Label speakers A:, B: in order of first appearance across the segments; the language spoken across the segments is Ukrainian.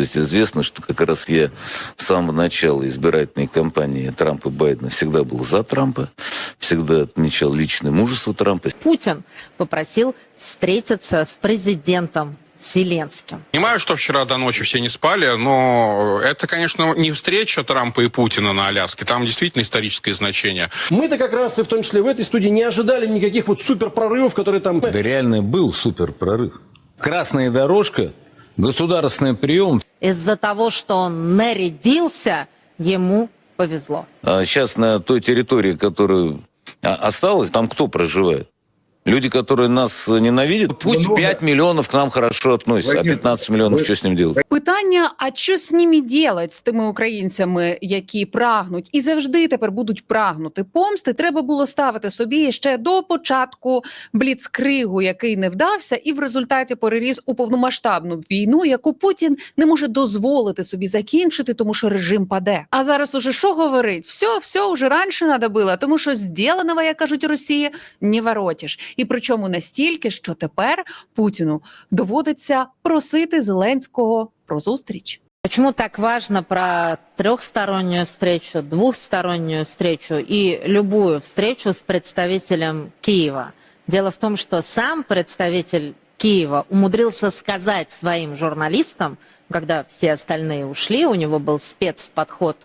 A: То есть известно, что как раз я с самого начала избирательной кампании Трампа и Байдена всегда был за Трампа, всегда отмечал личное мужество Трампа.
B: Путин попросил встретиться с президентом Зеленским.
C: Понимаю, что вчера до ночи все не спали, но это, конечно, не встреча Трампа и Путина на Аляске. Там действительно историческое значение.
D: Мы-то как раз и в том числе в этой студии не ожидали никаких вот супер прорывов, которые там...
A: Да реально был супер прорыв. Красная дорожка, государственный прием.
B: Из-за того, что он нарядился, ему повезло.
A: А сейчас на той территории, которая осталась, там кто проживает? Люди, которые нас ненавидят, пусть 5 миллионов к нам хорошо относятся, а 15 миллионов что с ним делать?
E: Питання: а що з ними делать, з тими українцями, які прагнуть і завжди тепер будуть прагнути помсти? Треба було ставити собі ще до початку бліцкригу, який не вдався, і в результаті переріс у повномасштабну війну, яку Путін не може дозволити собі закінчити, тому що режим паде. А зараз уже що говорить? Все, все, вже раніше було, тому що зділеного, як кажуть Росії, не воротиш. І причому настільки, що тепер Путіну доводиться просити Зеленського про зустріч.
B: Почему так важно про трехстороннюю встречу, двухстороннюю встречу и любую встречу с представителем Киева? Дело в том, что сам представитель Киева умудрился сказать своим журналистам, когда все остальные ушли, у него был спецподход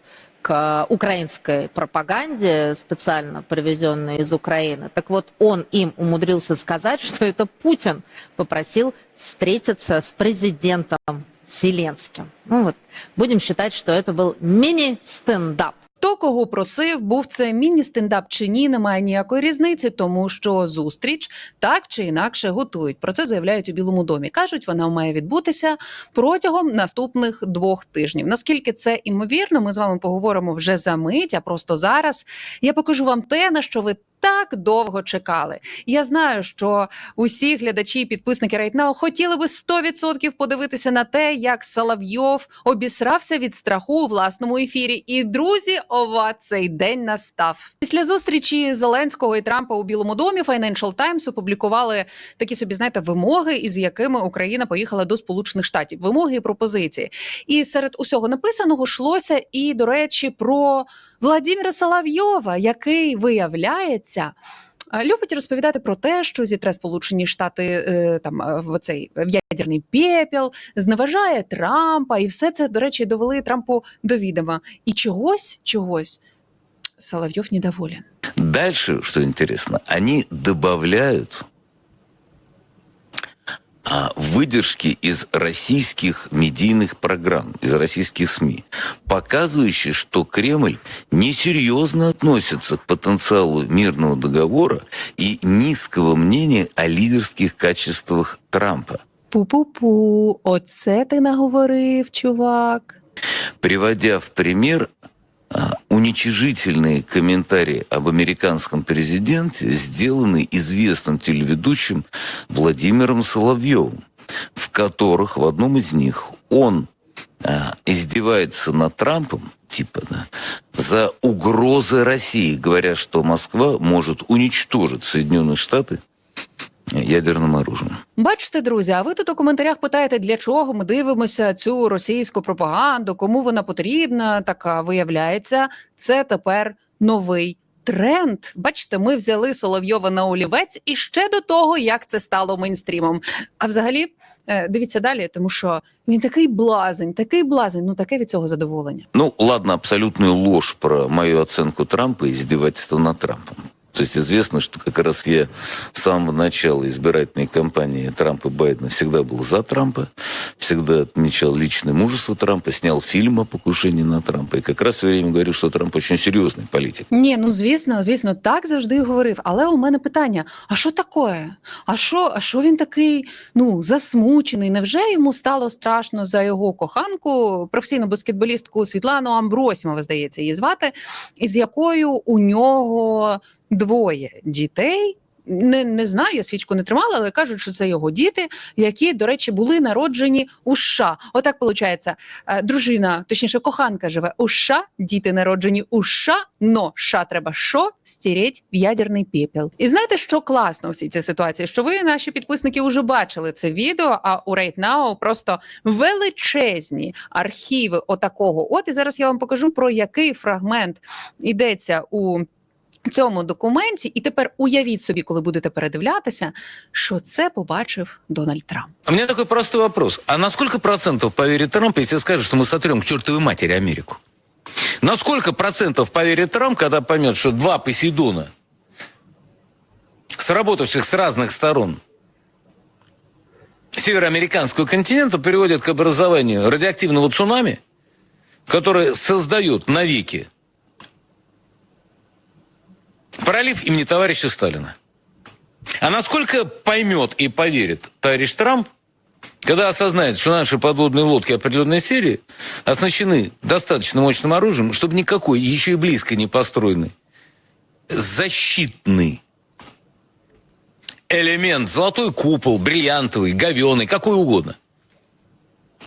B: к украинской пропаганде, специально привезенной из Украины. Так вот, он им умудрился сказать, что это Путин попросил встретиться с президентом Зеленским. Ну вот, будем считать, что это был мини-стендап.
E: Хто кого просив, був це міні-стендап чи ні, немає ніякої різниці, тому що зустріч так чи інакше готують. Про це заявляють у Білому домі. кажуть, вона має відбутися протягом наступних двох тижнів. Наскільки це імовірно, ми з вами поговоримо вже за мить. А просто зараз я покажу вам те, на що ви. Так довго чекали. Я знаю, що усі глядачі і підписники Рейтнау хотіли би 100% подивитися на те, як Соловйов обісрався від страху у власному ефірі. І друзі, ова цей день настав. Після зустрічі Зеленського і Трампа у Білому домі Financial Times опублікували такі собі, знаєте, вимоги, із якими Україна поїхала до Сполучених Штатів. Вимоги і пропозиції. І серед усього написаного йшлося і, до речі, про Владимира Соловйова, який виявляється. е, Любить розповідати про те, що зітре Сполучені Штати е, там е, в цей в ядерний пепел, зневажає Трампа, і все це, до речі, довели Трампу до відома. І чогось, чогось Соловйов недоволен.
A: Дальше, что интересно, они добавляют а, выдержки из российских медийных программ, из российских СМИ, показывающие, что Кремль несерьезно относится к потенциалу мирного договора и низкого мнения о лидерских качествах Трампа.
E: Пу-пу-пу, оце ти наговорив, чувак.
A: приводя в пример уничижительные комментарии об американском президенте, сделанные известным телеведущим Владимиром Соловьевым, в которых в одном из них он а, издевается над Трампом, типа, да, за угрозы России, говоря, что Москва может уничтожить Соединенные Штаты ядерным оружием.
E: Бачите, друзі, а ви тут у коментарях питаєте, для чого ми дивимося цю російську пропаганду, кому вона потрібна. Така виявляється, це тепер новий тренд. Бачите, ми взяли Соловйова на олівець і ще до того, як це стало мейнстрімом. А взагалі, е, дивіться далі, тому що він такий блазень, такий блазень, ну таке від цього задоволення.
A: Ну, ладно, абсолютную ложь про мою оценку Трампа и издевательство над Трампом. То есть известно, что как раз я с самого начала избирательной кампании Трампа и Байдена всегда был за Трампа, всегда отмечал личное мужество Трампа, снял фильм о покушении на Трампа. И как раз все время говорю, что Трамп очень серьезный политик.
E: Ні, ну звісно, звісно, так завжди говорив. Але у мене питання: а що таке? А що, а що він такий ну засмучений? Невже йому стало страшно за його коханку, професійну баскетболістку Світлану Амбросімова, здається, її звати, із якою у нього двоє дітей. не, не знаю, я свічку не тримала, але кажуть, що це його діти, які, до речі, були народжені у США. Отак виходить, дружина, точніше, коханка живе у США, діти народжені у США, но США треба що? Стіріть в ядерний пепел. І знаєте, що класно у всій цій ситуації? Що ви, наші підписники, вже бачили це відео, а у Right Now просто величезні архіви отакого. От і зараз я вам покажу про який фрагмент йдеться у цьому документі. І тепер уявіть собі, коли будете передивлятися, що це побачив Дональд Трамп.
A: У меня такой простой вопрос. А на сколько процентов поверит Трамп, если скажет, что мы сотрем к чертовой матери Америку? На сколько процентов поверит Трамп, когда поймет, что два Посейдона, сработавших с разных сторон североамериканского континента, приводят к образованию радиоактивного цунами, которое создает навеки пролив имени товарища Сталина? А насколько поймет и поверит товарищ Трамп, когда осознает, что наши подводные лодки определенной серии оснащены достаточно мощным оружием, чтобы никакой, еще и близко не построенный, защитный элемент, золотой купол, бриллиантовый, говеный, какой угодно,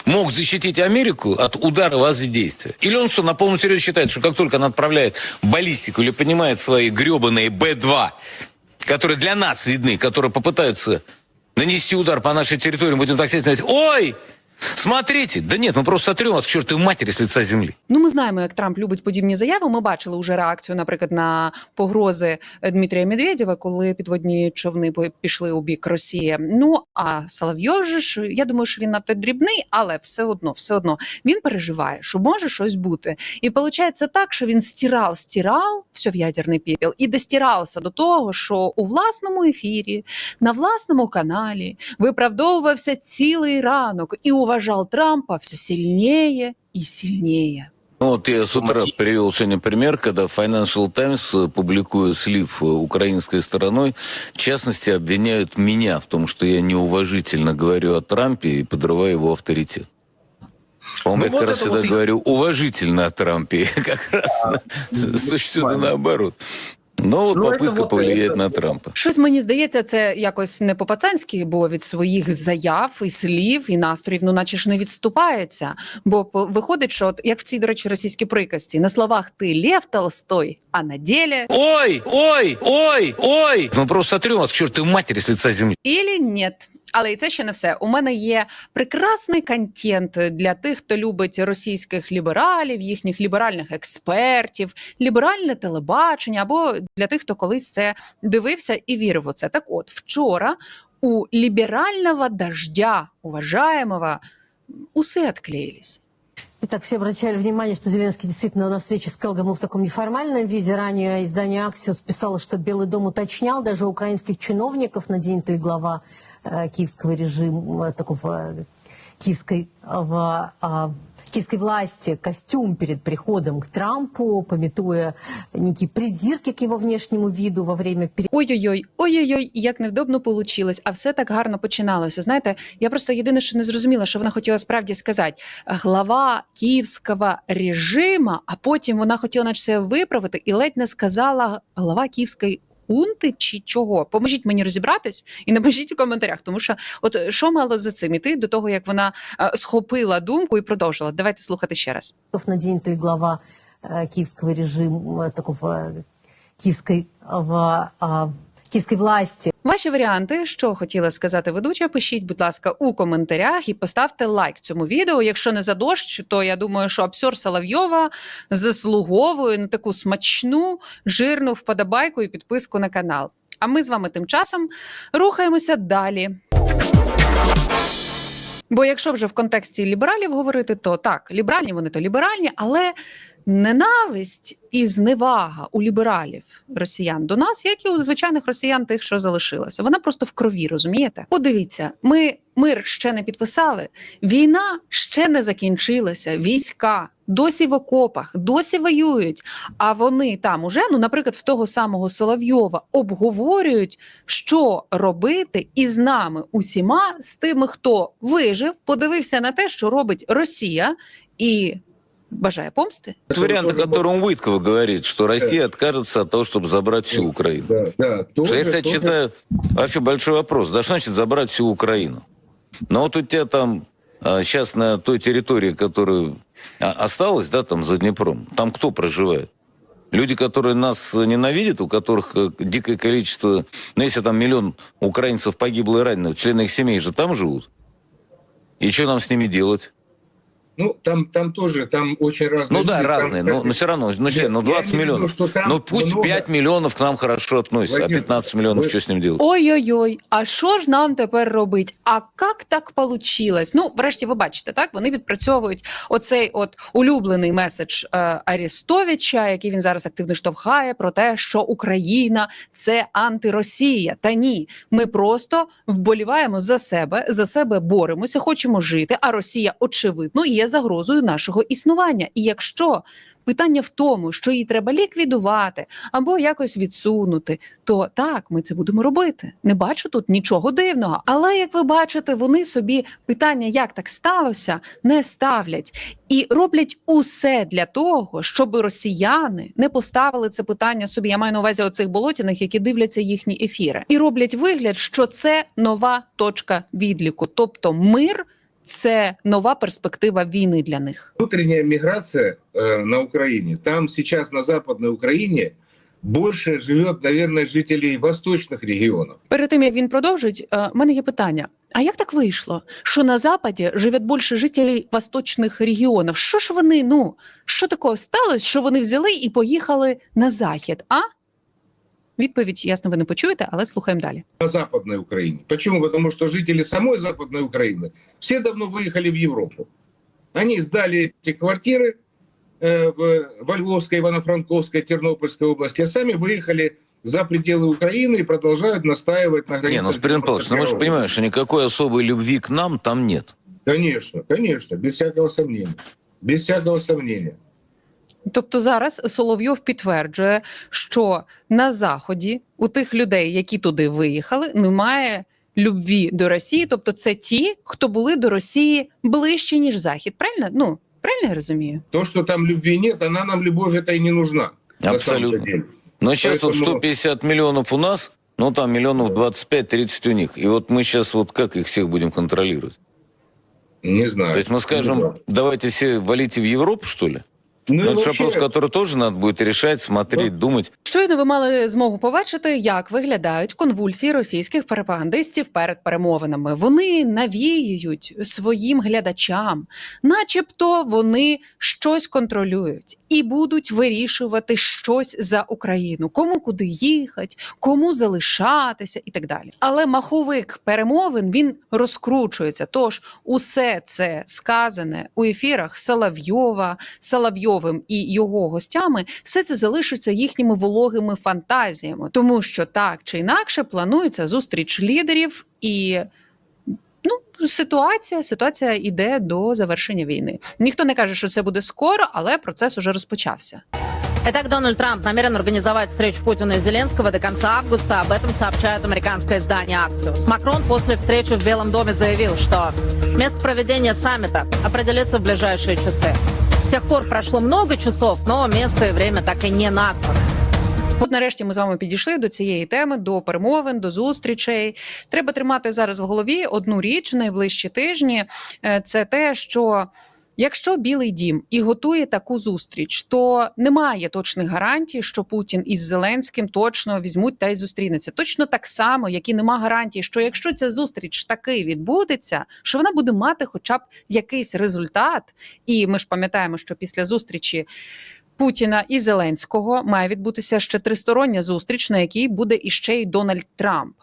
A: мог защитить Америку от удара воздействия? Или он что, на полном серьезе считает, что как только она отправляет баллистику или понимает свои гребаные Б-2, которые для нас видны, которые попытаются нанести удар по нашей территории, будем так сказать, ой, смотрите, да нет, мы просто сотрем вас к чертовой матери с лица земли.
E: Ну, ми знаємо, як Трамп любить подібні заяви. Ми бачили уже реакцію, наприклад, на погрози Дмитрія Медведєва, коли підводні човни пішли у бік Росії. Ну а Соловйов же ж я думаю, що він надто дрібний, але все одно, все одно він переживає, що може щось бути. І виходить так, що він стирав, стирав все в ядерний пепел і достирався до того, що у власному ефірі, на власному каналі виправдовувався цілий ранок і уважав Трампа все сильніше і сильніше.
A: Ну, Вот я с утра привел сегодня пример, когда Financial Times, э, публикуя слив э, украинской стороной, в частности, обвиняют меня в том, что я неуважительно говорю о Трампе и подрываю его авторитет. По-моему,
D: Ну,
A: я как
D: вот
A: раз
D: это
A: всегда
D: вот и-
A: говорю уважительно о Трампе, как раз на- существенно наоборот. Но вот
D: Ну, это
A: попытка
D: вот
A: повлиять
D: это-
A: на Трампа.
E: Щось мені здається, це якось не по-пацанськи, бо від своїх заяв і слів і настроїв, ну наче ж не відступається. Бо по- виходить, що от як в цій, до речі, російській приказці на словах ти Лев Толстой, а на ділі
A: Ой, ой, ой, ой! Мы просто сотрем вас к чертовой матери с лица земли.
E: Ілі нет. Але і це ще не все. У мене є прекрасний контент для тих, хто любить російських лібералів, їхніх ліберальних експертів, ліберальне телебачення, або для тих, хто колись це дивився і вірив у це. Так от, вчора у ліберального дождя, уважаемого, усы отклеились.
F: Итак, все обращали внимание, что Зеленский действительно на встрече с Келгом в таком неформальном виде. Ранее издание «Аксиос» писало, что Белый дом уточнял даже украинских чиновников, наденет ли глава э, киевского режима, такого э, киевской, э, киевской власти костюм перед приходом к Трампу, пометуя некие придирки к его внешнему виду во время
E: Ой-ой-ой, ой-ой-ой, як невдобно получилось, а все так гарно починалося. Знаєте, я просто єдине, що не зрозуміла, що вона хотіла справді сказати. Глава київського режиму, а потім вона хотіла наче себе виправити і ледь не сказала глава київської хунти чи чого. Поможіть мені розібратись і напишіть у коментарях, тому що от що мало за цим іти до того, як вона е, схопила думку і продовжила. Давайте слухати ще раз.
F: На день ти глава київського режиму режима, такого київської в, а, власті.
E: Ваші варіанти, що хотіла сказати ведуча, пишіть, будь ласка, у коментарях і поставте лайк цьому відео. Якщо не за дощ, то я думаю, що обсьор Соловйова заслуговує на таку смачну, жирну вподобайку і підписку на канал. А ми з вами тим часом рухаємося далі. Бо якщо вже в контексті лібералів говорити, то так, ліберальні вони то ліберальні, але ненависть і зневага у лібералів росіян до нас, як і у звичайних росіян, тих, що залишилося. Вона просто в крові, розумієте? Подивіться, ми мир ще не підписали, війна ще не закінчилася. Війська досі в окопах, досі воюють. А вони там уже, ну, наприклад, в того самого Соловйова обговорюють, що робити із нами усіма, з тими, хто вижив, подивився на те, що робить Росія, і бажає помсти?
A: Это вариант, о котором Уиткова говорит, что Россия откажется от того, чтобы забрать всю Украину.
G: Да, да.
A: Что
G: Тоже,
A: я, кстати,
G: тоже-
A: считаю, вообще большой вопрос. Да что значит забрать всю Украину? Но вот у тебя там сейчас на той территории, которая а, осталась, да, там за Днепром, там кто проживает? Люди, которые нас ненавидят, у которых э, дикое количество, ну, если там миллион украинцев погибло и ранено, члены их семей же там живут. И что нам с ними делать?
G: Ну, там, там тоже, там очень разные
A: Ну да,
G: люди. Там,
A: разные, но,
G: кстати,
A: но все равно, ну, член, ну
G: я
A: 20
G: имею в виду,
A: миллионов.
G: что там
A: Ну пусть
G: много-
A: 5 миллионов к нам хорошо относятся, а
G: Владимир,
A: 15 миллионов
G: вы-
A: что с ним делать?
E: Ой-ой-ой, а що ж нам тепер робить? А як так получилось? Ну, врешті, ви бачите, так вони відпрацьовують оцей от улюблений меседж е, Арістовича, який він зараз активно штовхає, про те, що Україна це антиросія. Та ні, ми просто вболіваємо за себе, за себе боремося, хочемо жити. А Росія, очевидно, загрозою нашого існування. І якщо питання в тому, що її треба ліквідувати або якось відсунути, то так, ми це будемо робити. Не бачу тут нічого дивного. Але як ви бачите, вони собі питання, як так сталося, не ставлять і роблять усе для того, щоб росіяни не поставили це питання собі. Я маю на увазі оцих болотяних, які дивляться їхні ефіри, і роблять вигляд, що це нова точка відліку, тобто мир. Це нова перспектива війни для них.
G: Внутренняя миграция э, на Украине. Там сейчас на Западной Украине больше живет, наверное, жителей восточных регионов.
E: Перед тим як він продовжить, е, в мене є питання: а як так вийшло, що на западі живе більше жителів восточних регіонів? Що ж вони? Ну що такого сталося, що вони взяли і поїхали на захід? А відповідь ясно, ви не почуєте, але слухаємо далі.
G: на Западной Украине. Почему? Потому что жители самой Западной Украины все давно выехали в Европу. Они сдали эти квартиры э, в, во Львовской, Ивано-Франковской, Тернопольской области, а сами выехали за пределы Украины и продолжают настаивать на границе.
A: Не, ну, Спирин Павлович, ну мы же понимаем, что никакой особой любви к нам там нет.
G: Конечно, конечно, без всякого сомнения. Без всякого сомнения.
E: Тобто зараз Соловйов підтверджує, що на заході у тих людей, які туди виїхали, немає любві до Росії. Тобто, це ті, хто були до Росії ближче ніж захід. Правильно? Ну правильно я розумію?
G: То, что там любви нет, она нам любовь это и не нужна. на
A: Абсолютно.
G: самом-то деле.
A: Но сейчас вот
G: Поэтому-
A: 150 миллионов у нас, ну там миллионов 25-30 у них. И вот мы сейчас вот как их всех будем контролировать?
G: Не знаю.
A: То есть мы
G: Не
A: скажем,
G: знаю.
A: давайте все валите в Европу, что ли?
G: Ну,
A: Ну,
G: вообще-
A: вопрос, который тоже надо будет решать, смотреть, думать.
E: Щойно ви мали змогу побачити, як виглядають конвульсії російських пропагандистів перед перемовинами. Вони навіюють своїм глядачам, начебто вони щось контролюють і будуть вирішувати щось за Україну, кому куди їхати, кому залишатися і так далі. Але маховик перемовин він розкручується. Тож усе це сказане у ефірах Соловйова, Соловйовим і його гостями, все це залишиться їхніми вологими фантазіями, тому що так чи інакше планується зустріч лідерів і. Ну, ситуація, ситуація йде до завершення війни. Ніхто не каже, що це буде скоро, але процес уже розпочався.
B: Итак, Дональд Трамп намерен организовать встречу Путина и Зеленского до конца августа. Об этом сообщает американское издание «Аксиос». Макрон после встречи в Белом доме заявил, что место проведения саммита определится в ближайшие часы. С тех пор прошло много часов, но место и время так и не названо.
E: От нарешті ми з вами підійшли до цієї теми, до перемовин, до зустрічей. Треба тримати зараз в голові одну річ найближчі тижні. Е, Це те, що. Якщо Білий Дім і готує таку зустріч, то немає точних гарантій, що Путін із Зеленським точно візьмуть та й зустрінуться. Точно так само, як і нема гарантії, що якщо ця зустріч таки відбудеться, що вона буде мати хоча б якийсь результат. І ми ж пам'ятаємо, що після зустрічі Путіна і Зеленського має відбутися ще тристороння зустріч, на якій буде іще й Дональд Трамп.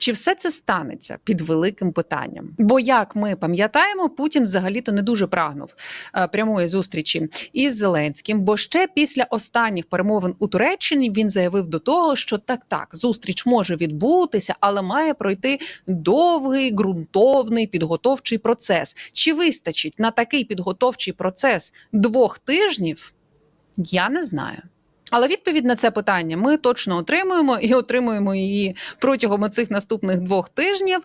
E: Чи все це станеться під великим питанням? Бо як ми пам'ятаємо, Путін взагалі-то не дуже прагнув е, прямої зустрічі із Зеленським. Бо ще після останніх перемовин у Туреччині він заявив до того, що так, так, зустріч може відбутися, але має пройти довгий ґрунтовний підготовчий процес. Чи вистачить на такий підготовчий процес двох тижнів? Я не знаю. Але відповідь на це питання ми точно отримуємо і отримуємо її протягом цих наступних двох тижнів.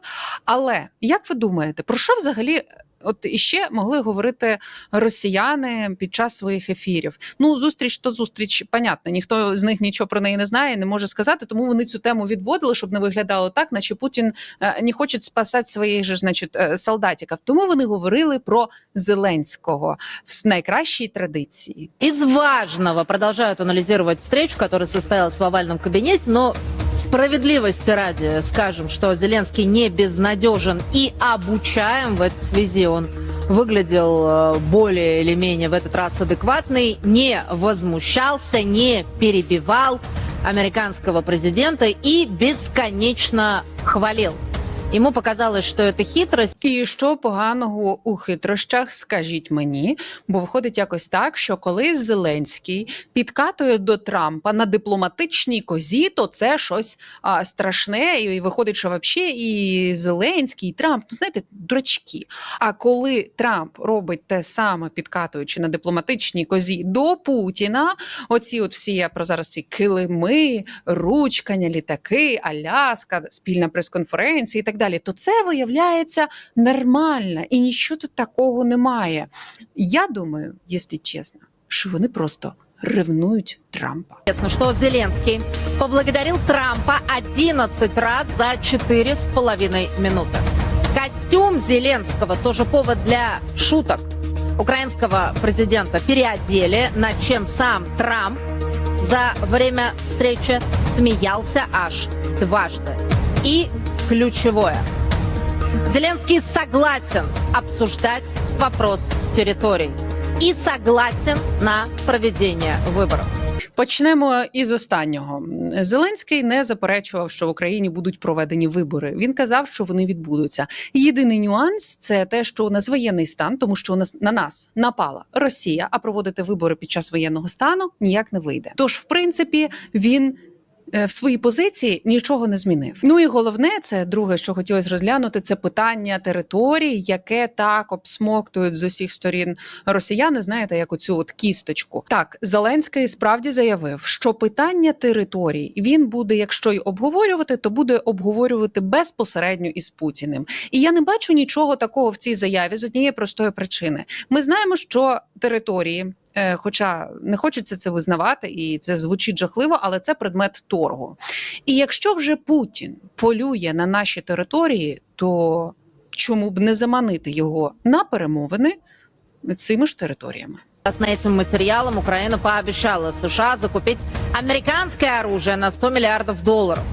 E: Але як ви думаєте, про що взагалі от іще могли говорити росіяни під час своїх ефірів. Ну, зустріч то зустріч, понятно, ніхто з них нічого про неї не знає, не може сказати. Тому вони цю тему відводили, щоб не виглядало так, наче Путін е, не хоче спасати своїх же, значить, е, солдатиків. Тому вони говорили про Зеленського в найкращій традиції.
B: Из важного продолжают анализировать встречу, которая состоялась в овальном кабинете, но справедливости ради скажем, что Зеленский не безнадежен и обучаем в этой связи. Он выглядел э, более или менее в этот раз адекватный, не возмущался, не перебивал американского президента и бесконечно хвалил. Ему показалось, что это хитрость,
E: І що поганого у хитрощах, скажіть мені, бо виходить якось так, що коли Зеленський підкатує до Трампа на дипломатичній козі, то це щось а, страшне, і виходить, що взагалі і Зеленський, і Трамп, ну знаєте, дурачки. А коли Трамп робить те саме, підкатуючи на дипломатичній козі до Путіна, оці от всі я про зараз ці килими, ручкання, літаки, Аляска, спільна прес-конференція і так далі, то це виявляється нормально і нічого тут такого немає. Я думаю, якщо чесно, що вони просто ревнують Трампа.
B: Известно, что Зеленский поблагодарил Трампа 11 раз за 4,5 минуты. Костюм Зеленского тоже повод для шуток. Украинского президента переодели, над чем сам Трамп за время встречи смеялся аж дважды. И ключевое. Зеленский согласен обсуждать вопрос территорий и согласен на проведение выборов.
E: Почнемо із останнього. Зеленський не заперечував, що в Україні будуть проведені вибори. Він казав, що вони відбудуться. Єдиний нюанс це те, що у нас воєнний стан, тому що у нас на нас напала Росія, а проводити вибори під час воєнного стану ніяк не вийде. Тож, в принципі, він. Е, В своїй позиції нічого не змінив. Ну і головне, це друге, що хотілося розглянути, це питання територій, яке так обсмоктують з усіх сторін росіяни. Знаєте, як оцю от кісточку. Так, Зеленський справді заявив, що питання територій він буде, якщо й обговорювати, то буде обговорювати безпосередньо із Путіним. І я не бачу нічого такого в цій заяві з однієї простої причини. Ми знаємо, що території. Е, Хоча не хочеться це визнавати, і це звучить жахливо, але це предмет торгу. І якщо вже Путін полює на наші території, то чому б не заманити його на перемовини цими ж територіями?
B: Согласно этим материалам, Украина пообещала США закупить американское оружие на 100 миллиардов долларов.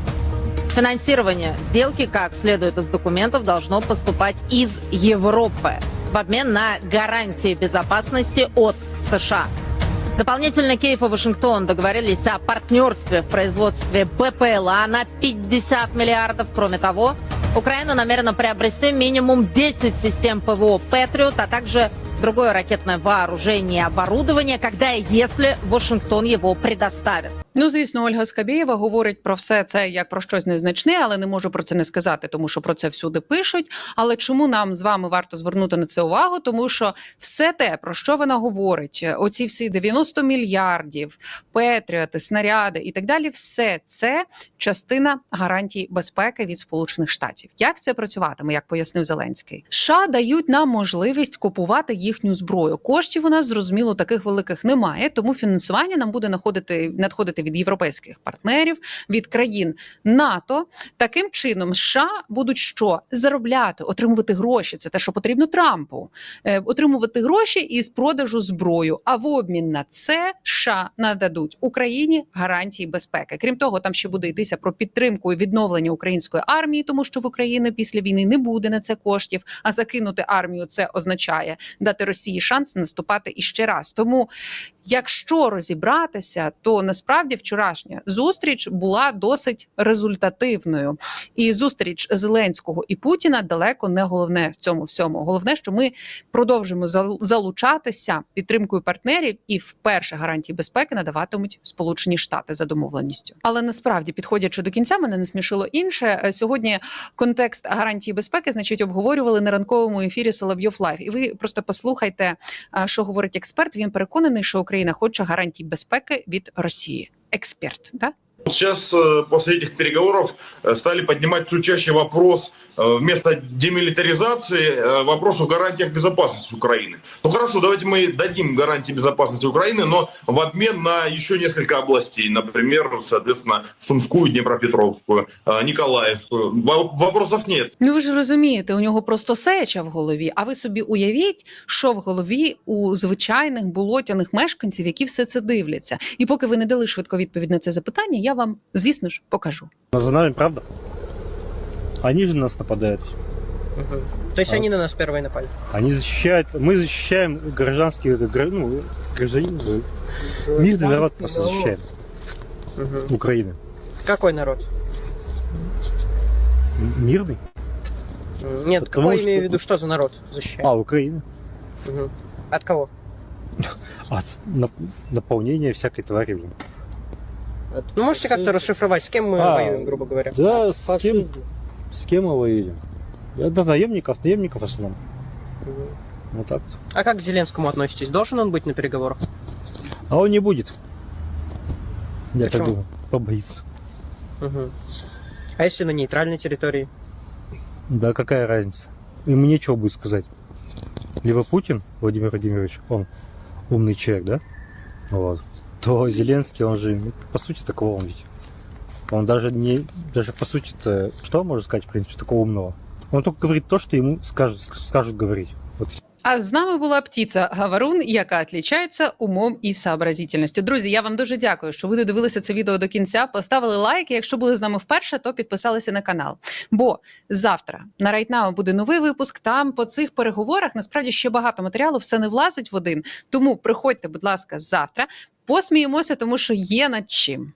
B: Финансирование сделки, как следует из документов, должно поступать из Европы в обмен на гарантии безопасности от США. Дополнительно Киев и Вашингтон договорились о партнерстве в производстве БПЛА на 50 миллиардов. Кроме того, Украина намерена приобрести минимум 10 систем ПВО «Патриот», а также другое ракетное вооружение и оборудование, когда и если Вашингтон его предоставит.
E: Ну, звісно, Ольга Скабєєва говорить про все це як про щось незначне, але не можу про це не сказати, тому що про це всюди пишуть. Але чому нам з вами варто звернути на це увагу? Тому що все те, про що вона говорить, оці всі 90 мільярдів, петріоти, снаряди і так далі, все це частина гарантій безпеки від Сполучених Штатів. Як це працюватиме, як пояснив Зеленський? США дають нам можливість купувати їхню зброю. Коштів у нас зрозуміло таких великих немає, тому фінансування нам буде находити надходити від європейських партнерів, від країн НАТО. Таким чином, США будуть що заробляти, отримувати гроші. Це те, що потрібно Трампу, Е, отримувати гроші із продажу зброю. А в обмін на це США нададуть Україні гарантії безпеки. Крім того, там ще буде йтися про підтримку і відновлення української армії, тому що в Україні після війни не буде на це коштів. А закинути армію це означає дати Росії шанс наступати іще раз. Тому, якщо розібратися, то насправді вчорашня зустріч була досить результативною. І зустріч Зеленського і Путіна далеко не головне в цьому всьому. Головне, що ми продовжимо залучатися підтримкою партнерів, і вперше гарантії безпеки надаватимуть Сполучені Штати за домовленістю. Але насправді, підходячи до кінця, мене не смішило інше. Е, Сьогодні контекст гарантії безпеки, значить, обговорювали на ранковому ефірі Соловйов Лайв. І ви просто послухайте, що говорить експерт. Він переконаний, що Україна хоче гарантій безпеки від Росії. Експерт, да?
H: Сейчас э, после этих переговоров э, стали поднимать все чаще вопрос э, вместо демилитаризации э, вопрос о гарантиях безопасности Украины. Ну хорошо, давайте мы дадим гарантии безопасности Украины, но в обмен на еще несколько областей, например, соответственно, Сумскую, Днепропетровскую, э, Николаевскую. Во- Вопросов нет.
E: Ну ви ж розумієте, у нього просто сеча в голові. А ви собі уявіть, що в голові у звичайних болотяних мешканців, які все це дивляться. І поки ви не дали швидко відповідь на це запитання, я Вам, звісно ж, покажу.
I: Но за нами, правда? Они же на нас нападают.
J: То есть
I: А.
J: они на нас первые напали?
I: Они защищают, мы защищаем гражданские, гра- ну, гражданин, мирный народ просто защищаем Украины.
J: Какой народ?
I: М- Мирный?
J: М, Нет,
I: Потому
J: какой
I: что-
J: имею в виду, что за народ защищает?
I: А, Украина.
J: Мгм. От кого?
I: От нап- наполнения всякой твари. блин.
J: Ну, можете как-то расшифровать, с кем мы
I: А,
J: воюем, грубо говоря?
I: Да, с кем, с кем мы воюем? До наемников, наемников в основном. Вот так. вот.
J: А как к Зеленскому относитесь? Должен он быть на переговорах?
I: А он не будет. Я
J: Почему?
I: так думаю. Побоится.
J: Мгм. А если на нейтральной территории?
I: Да какая разница? Ему нечего будет сказать. Либо Путин, Владимир Владимирович, он умный человек, да? Вот. То Зеленский, он же, по сути, такого он ведь. Он даже не, даже по сути-то, что может сказать, в принципе, такого умного? Он только говорит то, что ему скажут, скажут говорить. Вот
E: А з нами була птиця Гаварун, яка відрізняється умом і сообразительністю. Друзі, я вам дуже дякую, що ви додивилися це відео до кінця. Поставили лайк. Якщо були з нами вперше, то підписалися на канал. Бо завтра на Райтнау буде новий випуск. Там по цих переговорах насправді ще багато матеріалу, все не влазить в один. Тому приходьте, будь ласка, завтра. Посміємося, тому що є над чим.